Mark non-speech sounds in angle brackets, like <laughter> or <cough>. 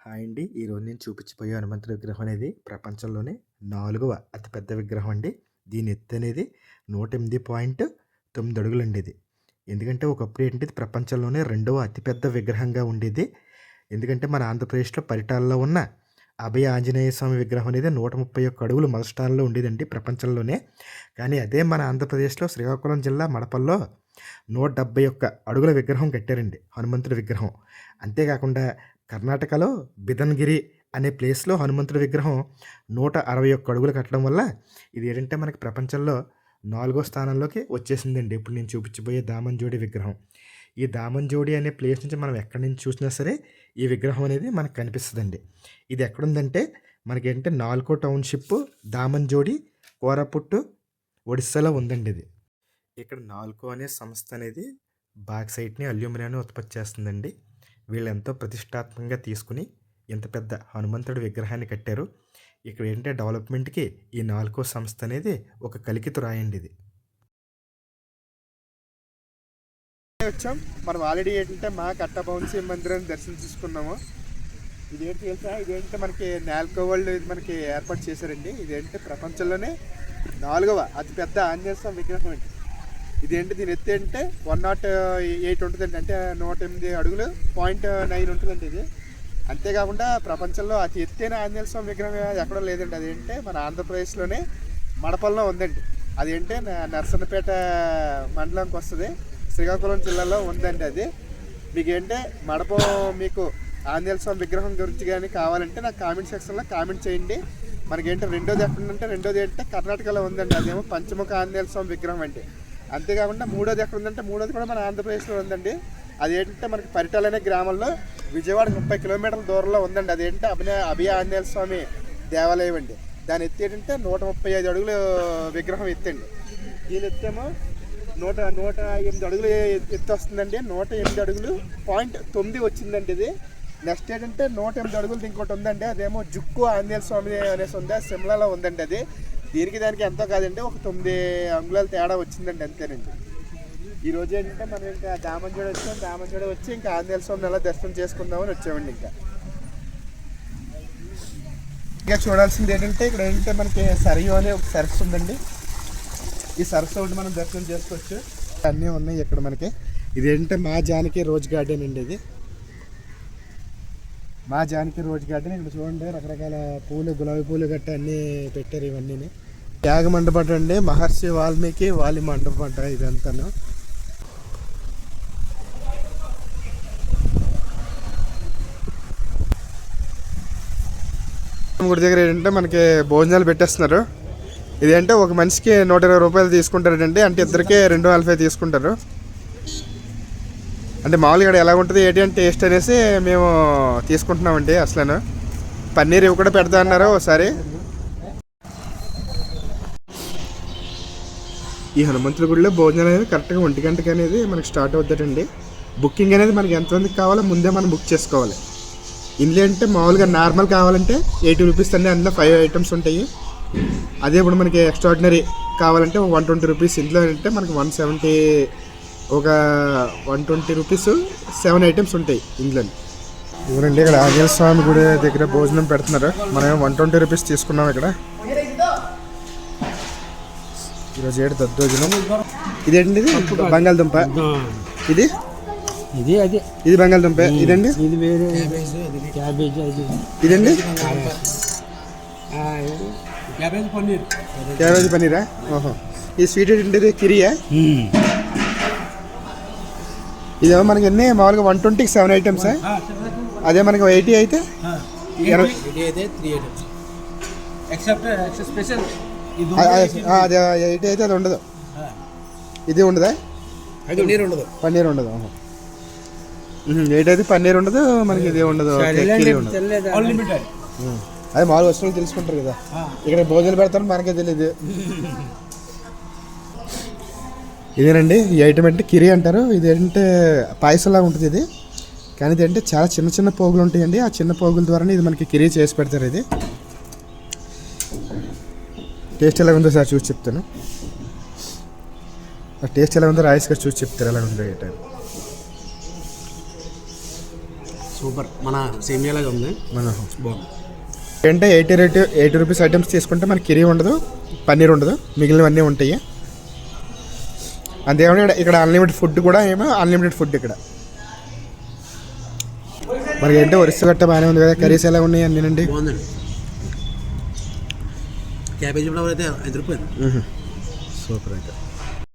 Hi అండి. ఈరోజు నేను చూపించిపోయే హనుమంతుడి విగ్రహం అనేది ప్రపంచంలోనే నాలుగవ అతిపెద్ద విగ్రహం అండి. దీని ఎత్తు అనేది నూట ఎనిమిది పాయింట్ తొమ్మిది అడుగులు అండి ఇది. ఎందుకంటే ఒకప్పుడు ఏంటిది ప్రపంచంలోనే రెండవ అతిపెద్ద విగ్రహంగా ఉండేది. ఎందుకంటే మన ఆంధ్రప్రదేశ్‌లో పరిటాలలో ఉన్న అభయ ఆంజనేయ స్వామి విగ్రహం అనేది 131 అడుగులు మొదటి స్థానంలో ఉండేదండి ప్రపంచంలోనే. కానీ అదే మన ఆంధ్రప్రదేశ్‌లో శ్రీకాకుళం జిల్లా మడపల్లో 171 అడుగుల విగ్రహం కట్టారండి హనుమంతుడి విగ్రహం. అంతేకాకుండా కర్ణాటకలో బిదన్గిరి అనే ప్లేస్‌లో హనుమంతుడి విగ్రహం 161 అడుగులు కట్టడం వల్ల ఇది ఏంటంటే మనకి ప్రపంచంలో నాలుగో స్థానంలోకి వచ్చేసిందండి. ఇప్పుడు నేను చూపించబోయే దామన్జోడి విగ్రహం. ఈ దామన్జోడి అనే ప్లేస్ నుంచి మనం ఎక్కడి నుంచి చూసినా సరే ఈ విగ్రహం అనేది మనకు కనిపిస్తుందండి ఇది ఎక్కడుందంటే మనకేంటంటే నాలుగో టౌన్‌షిప్ దామన్జోడి కోరాపుట్ ఒడిస్సాలో ఉందండి ఇది. ఇక్కడ నాల్కో అనే సంస్థ అనేది బాక్సైట్‌ని, అల్యూమినియాన్ని ఉత్పత్తి చేస్తుందండి. వీళ్ళెంతో ప్రతిష్టాత్మకంగా తీసుకుని ఇంత పెద్ద హనుమంతుడి విగ్రహాన్ని కట్టారు. ఇక్కడ ఏంటంటే డెవలప్‌మెంట్‌కి ఈ నాలుగో సంస్థ అనేది ఒక కలికితురాయండి ఇది. వచ్చాం. మనం ఆల్రెడీ ఏంటంటే మా కట్టబౌన్సీ మందిరాన్ని దర్శనం చేసుకున్నాము ఇదేంటి తెలుసా? ఇదేంటంటే మనకి నాల్కో వరల్డ్ ఇది మనకి ఏర్పాటు చేశారండి. ఇదేంటంటే ప్రపంచంలోనే నాలుగవ అతిపెద్ద ఆంజనేయ స్వామి విగ్రహం అండి. ఇదేంటి దీని ఎత్తు అంటే వన్ నాట్ ఎయిట్ ఉంటుందండి అంటే నూట ఎనిమిది అడుగులు పాయింట్ నైన్ uh, ఉంటుందండి ఇది. అంతేకాకుండా ప్రపంచంలో అతి ఎత్తైన ఆంజనేయ స్వామి విగ్రహం ఎక్కడో లేదండి. అదేంటే మన ఆంధ్రప్రదేశ్లోనే మడపల్లో ఉందండి. అదేంటే నర్సన్నపేట uh, మండలంకి వస్తుంది. శ్రీకాకుళం జిల్లాలో ఉందండి అది. మీకు ఏంటంటే మడప మీకు ఆంజనేయ స్వామి విగ్రహం గురించి కానీ కావాలంటే నాకు కామెంట్ సెక్షన్లో కామెంట్ చేయండి. మనకేంటో రెండోది ఎక్కడంటే రెండోది ఏంటంటే కర్ణాటకలో ఉందండి. అదేమో పంచముఖ ఆంజనేయ స్వామి విగ్రహం అండి. అంతేకాకుండా మూడోది ఎక్కడ ఉందంటే మూడోది కూడా మన ఆంధ్రప్రదేశ్లో ఉందండి. అది ఏంటంటే మనకి పరిటాల అనే గ్రామంలో విజయవాడ ముప్పై కిలోమీటర్ల దూరంలో ఉందండి. అదేంటే అభినయ అభయ ఆంజనేయ స్వామి దేవాలయం అండి. దాని ఎత్తి ఏంటంటే నూట ముప్పై ఐదు అడుగులు విగ్రహం ఎత్తండి. దీని ఎత్తేమో నూట నూట ఎనిమిది అడుగులు ఎత్తు వస్తుందండి. నూట ఎనిమిది అడుగులు పాయింట్ తొమ్మిది వచ్చిందండి ఇది. నెక్స్ట్ ఏంటంటే నూట ఎనిమిది అడుగులు ఇంకోటి ఉందండి. అదేమో జుక్కు ఆంజనేయ స్వామి అనేసి ఉంది. సిమ్లాలో ఉందండి అది. దీనికి దానికి ఎంతో కాదండి ఒక తొమ్మిది అంగుళాల తేడా వచ్చిందండి అంతేనండి ఈ రోజు ఏంటంటే మనం ఇంకా దామంజోడ వచ్చాం దామంజోడ వచ్చి ఇంకా ఆంజనేయ స్వామిని అలా దర్శనం చేసుకుందామని వచ్చామండి ఇంకా. ఇంకా చూడాల్సింది ఏంటంటే ఇక్కడ ఏంటంటే మనకి సరియు అనే ఒక సరస్సు ఉందండి. ఈ సరస్సు ఒకటి మనం దర్శనం చేసుకోవచ్చు. అన్నీ ఉన్నాయి ఇక్కడ మనకి. ఇదేంటంటే మా జానకి రోజ్ గార్డెన్ అండి ఇది. మా జానకి రోజు గార్డెన్ ఇక్కడ చూడండి రకరకాల పూలు గులాబీ పూలు గట్ట అన్నీ పెట్టారు ఇవన్నీ త్యాగ మండపం అండి మహర్షి వాల్మీకి వాలి మండపం అంట ఇదంతాను. గుడి దగ్గర ఏంటంటే మనకి భోజనాలు పెట్టేస్తున్నారు. ఇదేంటే ఒక మనిషికి నూట ఇరవై రూపాయలు తీసుకుంటారండి అంటే ఇద్దరికి రెండు నలభై తీసుకుంటారు. అంటే మామూలుగా ఇక్కడ ఎలా ఉంటుంది ఏంటి అంటే టేస్ట్ అనేసి మేము తీసుకుంటున్నామండి అసలు పన్నీర్ ఇవి కూడా పెడతా అన్నారు ఒకసారి? ఈ హనుమంతుల గుడిలో భోజనం అనేది కరెక్ట్గా ఒంటి గంటకి అనేది మనకి స్టార్ట్ అవుతుందండి బుకింగ్ అనేది మనకి ఎంతమందికి కావాలో ముందే మనం బుక్ చేసుకోవాలి. ఇందులో అంటే మామూలుగా నార్మల్ కావాలంటే ఎయిటీ రూపీస్ అండి అందులో ఫైవ్ ఐటమ్స్ ఉంటాయి. అదే ఇప్పుడు మనకి ఎక్స్ట్రాడినరీ కావాలంటే వన్ ట్వంటీ రూపీస్ ఇందులో అంటే మనకి వన్ సెవెంటీ ఒక one twenty rupees seven items ఉంటాయి ఇందులో ఇవరండి ఇక్కడ ఆంజనేయ స్వామి గుడి దగ్గర భోజనం పెడుతున్నారు? మనం వన్ ట్వంటీ రూపీస్ తీసుకున్నాం ఇక్కడ. ఈరోజు ఏడు దద్దోజనం. ఇదేంటి ఇది బంగాళదుంప ఇది? ఇది అదే. ఇది బంగాళదుంప. ఇదండి? ఇది వేరే. క్యాబేజ్ అది. ఇదండి? క్యాబేజ్ పన్నీర్. క్యాబేజ్ పన్నీరా? ఓహో. ఈ స్వీట్ ఏంటిది? కిరియా? ఇదేమో మనకి ఎన్ని? మామూలుగా వన్ ట్వంటీకి సెవెన్ ఐటమ్స్ అదే మనకి ఎయిటీ అయితే? అదే ఎయిటీ అయితే అది ఉండదు. ఇది ఉండదా? పన్నీర్ ఉండదు. పన్నీర్ ఉండదు ఎయిట్ అయితే పన్నీర్ ఉండదు మనకి ఇది ఉండదు. అదే మామూలు వస్తువులు తెలుసుకుంటారు కదా. ఇక్కడ భోజనాలు పెడతారు మనకే తెలియదు <laughs> ఇదేనండి ఈ ఐటమ్ అంటే కిరి అంటారు. ఇది ఏంటంటే పాయసంలా ఉంటుంది ఇది. కానీ ఇది అంటే చాలా చిన్న చిన్న పోగులు ఉంటాయండి. ఆ చిన్న పోగుల ద్వారానే ఇది మనకి కిరి చేసి పెడతారు ఇది. టేస్ట్ ఎలా ఉందో సార్ చూసి చెప్తాను. ఆ టేస్ట్ ఎలా ఉందో రాయిస్గా చూసి చెప్తారు ఎలా ఉందో ఏంటో సూపర్. మన సేమియాలాగా ఉంది. మన బాగుంది. ఏంటంటే eighty rate eighty rupees items తీసుకుంటే మనకి కిరీ ఉండదు పన్నీర్ ఉండదు. మిగిలినవన్నీ ఉంటాయి. అంతేకాకుండా ఇక్కడ ఇక్కడ అన్లిమిటెడ్ ఫుడ్ కూడా ఏమో అన్లిమిటెడ్ ఫుడ్ ఇక్కడ. మనకి ఏంటో వరుస గట్ట బాగానే ఉంది కదా కర్రీస్ ఎలా ఉన్నాయి అన్నీ బాగుందండి. క్యాబేజీ ఫ్లవర్ అయితే ఐదు రూపాయలు. సూపర్ అయితే.